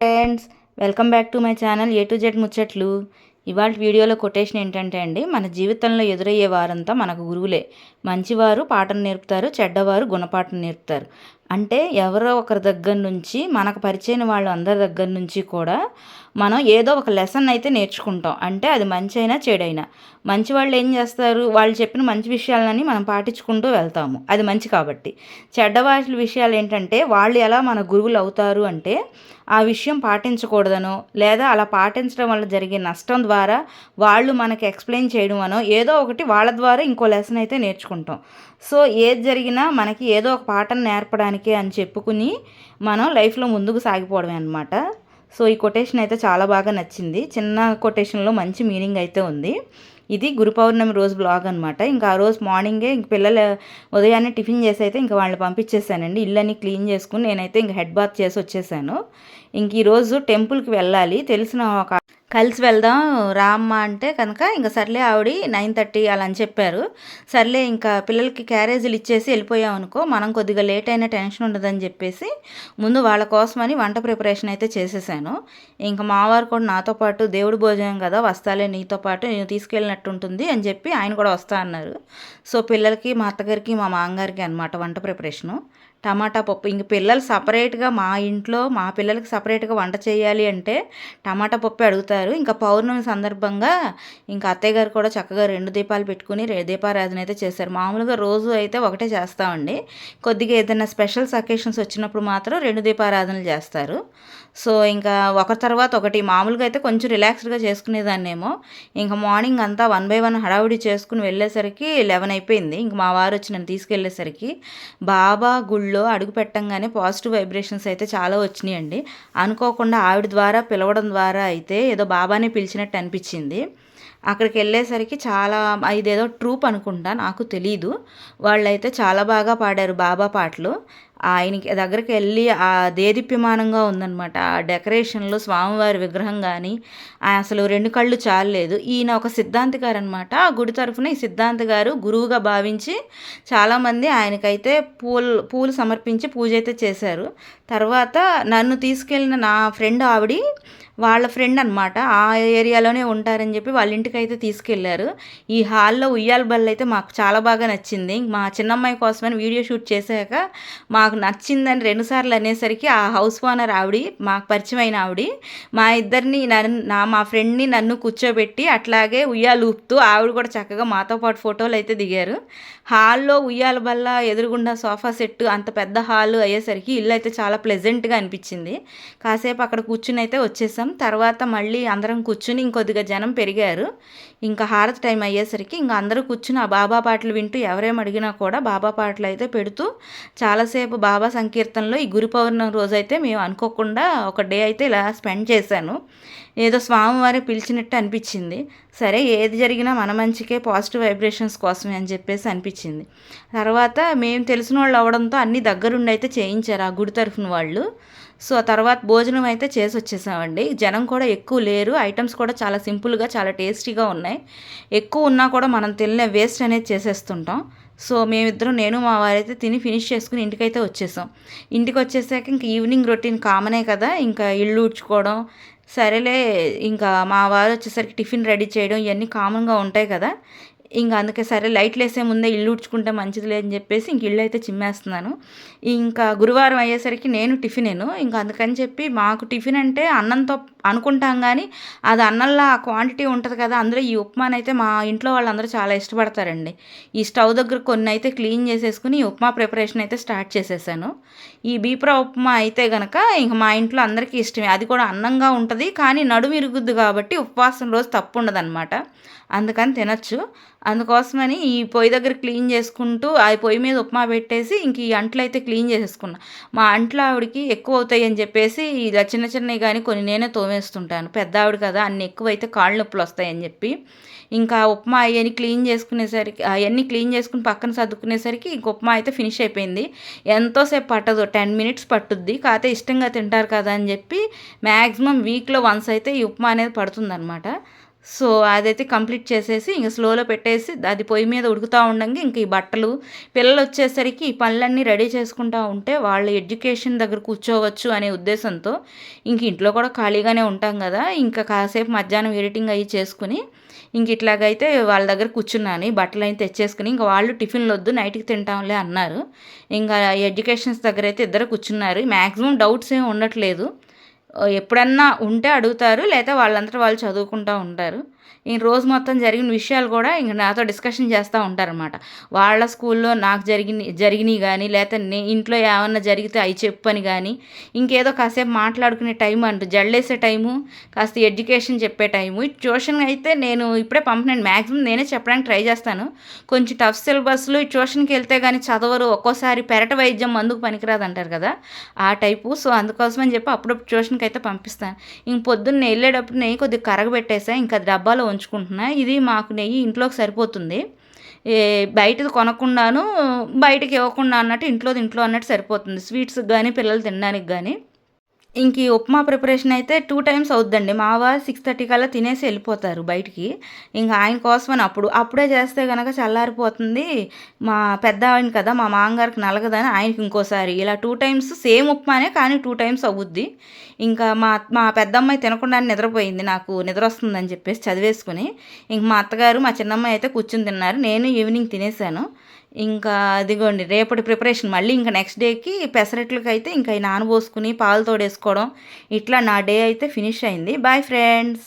Friends welcome back to my channel A to Z ముచ్చట్లు. ఇవాళ వీడియోలో కొటేషన్ ఏంటంటే అండి మన జీవితంలో ఎదురయ్యే వారంతా మనకు గురువులే. మంచివారు పాటను నేర్పుతారు చెడ్డవారు గుణపాఠం నేర్పుతారు. అంటే ఎవరో ఒకరి దగ్గర నుంచి మనకు పరిచయం వాళ్ళు అందరి దగ్గర నుంచి కూడా మనం ఏదో ఒక లెసన్ అయితే నేర్చుకుంటాం. అంటే అది మంచి అయినా చెడైనా. మంచి వాళ్ళు ఏం చేస్తారు? వాళ్ళు చెప్పిన మంచి విషయాలని మనం పాటించుకుంటూ వెళ్తాము. అది మంచి కాబట్టి. చెడ్డ విషయాలు ఏంటంటే వాళ్ళు ఎలా మన గురువులు అవుతారు అంటే ఆ విషయం పాటించకూడదనో లేదా అలా పాటించడం వల్ల జరిగే నష్టం ద్వారా వాళ్ళు మనకి ఎక్స్ప్లెయిన్ చేయడం అనో ఏదో ఒకటి వాళ్ళ ద్వారా ఇంకో లెసన్ అయితే నేర్చుకుంటాం. సో ఏది జరిగినా మనకి ఏదో ఒక పాఠం నేర్పడానికి అని చెప్పుకుని మనం లైఫ్లో ముందుకు సాగిపోవడమే అనమాట సో ఈ కొటేషన్ అయితే చాలా బాగా నచ్చింది. చిన్న కొటేషన్లో మంచి మీనింగ్ అయితే ఉంది. ఇది గురు పౌర్ణమి రోజు బ్లాగ్ అనమాట ఇంకా ఆ రోజు మార్నింగే ఇంక పిల్లలు ఉదయాన్నే టిఫిన్ చేసి అయితే ఇంక వాళ్ళని పంపించేసానండి. ఇళ్ళని క్లీన్ చేసుకుని నేనైతే ఇంక హెడ్ బాత్ చేసి వచ్చేసాను. ఇంక ఈరోజు టెంపుల్కి వెళ్ళాలి. తెలిసిన ఒక కలిసి వెళ్దాం రామ్మ అంటే కనుక ఇంకా సర్లే ఆవిడ నైన్ థర్టీ అలా అని చెప్పారు. సర్లే ఇంకా పిల్లలకి క్యారేజీలు ఇచ్చేసి వెళ్ళిపోయాం అనుకో మనం కొద్దిగా లేట్ అయినా టెన్షన్ ఉండదని చెప్పేసి ముందు వాళ్ళ కోసమని వంట ప్రిపరేషన్ అయితే చేసేసాను. ఇంకా మావారు కూడా నాతో పాటు దేవుడు భోజనం కదా వస్తాలే నీతో పాటు నేను తీసుకెళ్ళినట్టు ఉంటుంది అని చెప్పి ఆయన కూడా వస్తా అన్నారు. సో పిల్లలకి మా అత్తగారికి మా మామగారికి అనమాట వంట ప్రిపరేషను. టమాటా పప్పు. ఇంక పిల్లలు సపరేట్గా మా ఇంట్లో మా పిల్లలకి సపరేట్గా వంట చేయాలి అంటే టమాటా పప్పు అడుగుతారు. ఇంకా పౌర్ణమి సందర్భంగా ఇంకా అత్తయ్య గారు కూడా చక్కగా రెండు దీపాలు పెట్టుకుని దీపారాధన అయితే చేశారు. మామూలుగా రోజు అయితే ఒకటే చేస్తామండి. కొద్దిగా ఏదైనా స్పెషల్స్ అకేషన్స్ వచ్చినప్పుడు మాత్రం రెండు దీపారాధనలు చేస్తారు. సో ఇంకా ఒక తర్వాత ఒకటి. మామూలుగా అయితే కొంచెం రిలాక్స్డ్గా చేసుకునేదాన్నేమో. ఇంకా మార్నింగ్ అంతా వన్ బై వన్ హడావుడి చేసుకుని వెళ్ళేసరికి లెవెన్ అయిపోయింది. ఇంక మా వారు వచ్చి నన్ను తీసుకెళ్ళేసరికి బాబా గుళ్ళు అడుగు పెట్టంగానే పాజిటివ్ వైబ్రేషన్స్ అయితే చాలా వచ్చినాయండి. అనుకోకుండా ఆవిడ ద్వారా పిలవడం ద్వారా అయితే ఏదో బాబానే పిలిచినట్టు అనిపించింది. అక్కడికి వెళ్ళేసరికి చాలా ఇదేదో ట్రూప్ అనుకుంటా నాకు తెలీదు. వాళ్ళైతే చాలా బాగా పాడారు బాబా పాటలు. ఆయనకి దగ్గరికి వెళ్ళి ఆ దేదీప్యమానంగా ఉందన్నమాట. ఆ డెకరేషన్లో స్వామివారి విగ్రహం కానీ అసలు రెండు కళ్ళు చాలలేదు. ఈయన ఒక సిద్ధాంతి గారు అనమాట ఆ గుడి తరఫున ఈ సిద్ధాంతి గారు గురువుగా భావించి చాలామంది ఆయనకైతే పూలు పూలు సమర్పించి పూజ అయితే చేశారు. తర్వాత నన్ను తీసుకెళ్ళిన నా ఫ్రెండ్ ఆవిడ వాళ్ళ ఫ్రెండ్ అనమాట ఆ ఏరియాలోనే ఉంటారని చెప్పి వాళ్ళ ఇంటికి అయితే తీసుకెళ్ళారు. ఈ హాల్లో ఉయ్యాల బల్ల అయితే మాకు చాలా బాగా నచ్చింది. మా చిన్నమ్మాయి కోసమని వీడియో షూట్ చేశాక మాకు నచ్చిందని రెండుసార్లు అనేసరికి ఆ హౌస్ ఓనర్ ఆవిడ మాకు పరిచయం అయిన ఆవిడ మా ఇద్దరిని నన్ను నా మా ఫ్రెండ్ని నన్ను కూర్చోబెట్టి అట్లాగే ఉయ్యాలు ఊపుతూ ఆవిడ కూడా చక్కగా మాతో పాటు ఫోటోలు అయితే దిగారు. హాల్లో ఉయ్యాల బల్ల ఎదురుగుండా సోఫా సెట్ అంత పెద్ద హాల్ అయ్యేసరికి ఇల్లు అయితే చాలా ప్లెజెంట్గా అనిపించింది. కాసేపు అక్కడ కూర్చుని అయితే వచ్చేసాం. చేసాం తర్వాత మళ్ళీ అందరం కూర్చుని ఇంకొద్దిగా జనం పెరిగారు. ఇంకా హారతి టైం అయ్యేసరికి ఇంకా అందరూ కూర్చుని ఆ బాబా పాటలు వింటూ ఎవరేం అడిగినా కూడా బాబా పాటలు అయితే పెడుతూ చాలాసేపు బాబా సంకీర్తనలో ఈ గురు పౌర్ణమి రోజైతే మేము అనుకోకుండా ఒక డే అయితే ఇలా స్పెండ్ చేశాను. ఏదో స్వామివారి పిలిచినట్టు అనిపించింది. సరే ఏది జరిగినా మన మంచికే పాజిటివ్ వైబ్రేషన్స్ కోసమే అని చెప్పేసి అనిపించింది. తర్వాత మేము తెలిసిన వాళ్ళు అవడంతో అన్ని దగ్గరుండి అయితే చేయించారు ఆ గుడి తరఫున వాళ్ళు. సో ఆ తర్వాత భోజనం అయితే చేసి వచ్చేసామండి జనం కూడా ఎక్కువ లేరు. ఐటమ్స్ కూడా చాలా సింపుల్గా చాలా టేస్టీగా ఉన్నాయి. ఎక్కువ ఉన్నా కూడా మనం తినలే వేస్ట్ అనేది చేసేస్తుంటాం. సో మేమిద్దరం నేను మా వారైతే తిని ఫినిష్ చేసుకుని ఇంటికైతే వచ్చేసాం. ఇంటికి వచ్చేసాక ఇంక ఈవినింగ్ రొటీన్ కామనే కదా ఇంకా ఇల్లు ఉడ్చుకోవడం సరేలే ఇంకా మా వారు వచ్చేసరికి టిఫిన్ రెడీ చేయడం ఇవన్నీ కామన్గా ఉంటాయి కదా. ఇంకా అందుకే సరే లైట్లు వేసే ముందే ఇల్లు ఉడ్చుకుంటే మంచిది లేదని చెప్పేసి ఇంక ఇల్లు అయితే చిమ్మేస్తున్నాను. ఇంకా గురువారం అయ్యేసరికి నేను టిఫినేను. ఇంకా అందుకని చెప్పి మాకు టిఫిన్ అంటే అన్నంతో అనుకుంటాం కానీ అది అన్నంలో ఆ క్వాంటిటీ ఉంటుంది కదా అందులో ఈ ఉప్మానైతే మా ఇంట్లో వాళ్ళందరూ చాలా ఇష్టపడతారండి. ఈ స్టవ్ దగ్గర కొన్ని అయితే క్లీన్ చేసేసుకుని ఈ ఉప్మా ప్రిపరేషన్ అయితే స్టార్ట్ చేసేసాను. ఈ బీప్రా ఉప్మా అయితే కనుక ఇంక మా ఇంట్లో అందరికీ ఇష్టమే. అది కూడా అన్నంగా ఉంటుంది కానీ నడుము ఇరుగుద్ది కాబట్టి ఉపవాసం రోజు తప్పు ఉండదన్నమాట. అందుకని తినచ్చు. అందుకోసమని ఈ పొయ్యి దగ్గర క్లీన్ చేసుకుంటూ ఆ పొయ్యి మీద ఉప్మా పెట్టేసి ఇంక ఈ అంట్లు అయితే క్లీన్ చేసేసుకున్నా. మా అంట్లు ఆవిడకి ఎక్కువ అవుతాయి అని చెప్పేసి ఇలా చిన్న చిన్నవి కానీ కొన్ని నేనే తోమే వేస్తుంటాను. పెద్ద ఆవిడ కదా అన్ని ఎక్కువైతే కాళ్ళు నొప్పులు వస్తాయని చెప్పి. ఇంకా ఉప్మా అవన్నీ క్లీన్ చేసుకునేసరికి అవన్నీ క్లీన్ చేసుకుని పక్కన సర్దుకునేసరికి ఇంక ఉప్మా అయితే ఫినిష్ అయిపోయింది. ఎంతోసేపు పట్టదు టెన్ మినిట్స్ పట్టుద్ది. కాకపోతే ఇష్టంగా తింటారు కదా అని చెప్పి మ్యాక్సిమం వీక్లో వన్స్ అయితే ఈ ఉప్మా అనేది పడుతుందన్నమాట. సో అదైతే కంప్లీట్ చేసేసి ఇంక స్లోలో పెట్టేసి అది పొయ్యి మీద ఉడుకుతూ ఉండంగా ఇంక ఈ బట్టలు. పిల్లలు వచ్చేసరికి ఈ పనులన్నీ రెడీ చేసుకుంటూ ఉంటే వాళ్ళ ఎడ్యుకేషన్ దగ్గర కూర్చోవచ్చు అనే ఉద్దేశంతో ఇంక ఇంట్లో కూడా ఖాళీగానే ఉంటాం కదా. ఇంకా కాసేపు మధ్యాహ్నం ఎడిటింగ్ అయ్యి చేసుకుని ఇంక ఇట్లాగైతే వాళ్ళ దగ్గర కూర్చున్నాను. బట్టలు అయితే తెచ్చేసుకుని ఇంకా వాళ్ళు టిఫిన్లు వద్దు నైట్కి తింటాంలే అన్నారు. ఇంకా ఎడ్యుకేషన్స్ దగ్గర అయితే ఇద్దరు కూర్చున్నారు. మ్యాక్సిమం డౌట్స్ ఏమి ఉండట్లేదు. ఎప్పుడన్నా ఉంటే అడుగుతారు లేదా వాళ్ళంతటా వాళ్ళు చదువుకుంటూ ఉంటారు. ఈ రోజు మొత్తం జరిగిన విషయాలు కూడా ఇంక నాతో డిస్కషన్ చేస్తూ ఉంటారనమాట వాళ్ళ స్కూల్లో నాకు జరిగిన జరిగినవి కానీ లేకపోతే నే ఇంట్లో ఏమన్నా జరిగితే అవి చెప్పని కానీ ఇంకేదో కాసేపు మాట్లాడుకునే టైం అంటూ జల్లేసే టైము కాస్త ఎడ్యుకేషన్ చెప్పే టైము. ట్యూషన్ అయితే నేను ఇప్పుడే పంపినాను. మ్యాక్సిమం నేనే చెప్పడానికి ట్రై చేస్తాను. కొంచెం టఫ్ సిలబస్లో ట్యూషన్కి వెళ్తే కానీ చదవరు. ఒక్కోసారి పెరట వైద్యం మందుకు పనికిరాదు అంటారు కదా ఆ టైపు. సో అందుకోసమని చెప్పి అప్పుడప్పుడు ట్యూషన్కి అయితే పంపిస్తాను. ఇంక పొద్దున్న వెళ్ళేటప్పుడు నేను కొద్దిగా కరగబెట్టేసా. ఇంకా డబ్బా ఉంచుకుంటున్నా. ఇది మాకు నెయ్యి ఇంట్లోకి సరిపోతుంది. బయటది కొనకుండాను బయటకి ఇవ్వకుండా అన్నట్టు ఇంట్లోది ఇంట్లో అన్నట్టు సరిపోతుంది. స్వీట్స్ కానీ పిల్లలు తినడానికి కానీ ఇంక ఈ ఉప్మా ప్రిపరేషన్ అయితే టూ టైమ్స్ అవుద్దండి. మా వారు సిక్స్ థర్టీ కల్లా తినేసి వెళ్ళిపోతారు బయటికి. ఇంకా ఆయన కోసమని అప్పుడు అప్పుడే చేస్తే కనుక చల్లారిపోతుంది. మా పెద్ద ఆయన కదా మా మామగారికి నలగదని ఆయనకి ఇంకోసారి. ఇలా టూ టైమ్స్ సేమ్ ఉప్మానే కానీ టూ టైమ్స్ అవుద్ది. ఇంకా మా మా పెద్దమ్మాయి తినకుండా నిద్రపోయింది. నాకు నిద్ర వస్తుందని చెప్పేసి చదివేసుకుని ఇంక మా అత్తగారు మా చిన్నమ్మాయి అయితే కూర్చుని తిన్నారు. నేను ఈవినింగ్ తినేసాను. ఇంకా అదిగోండి రేపటి ప్రిపరేషన్. మళ్ళీ ఇంకా నెక్స్ట్ డేకి పెసరట్లకి అయితే ఇంకా నానబోసుకుని పాలు తోడేసుకోవడం ఇట్లా నా డే అయితే ఫినిష్ అయింది. Bye friends!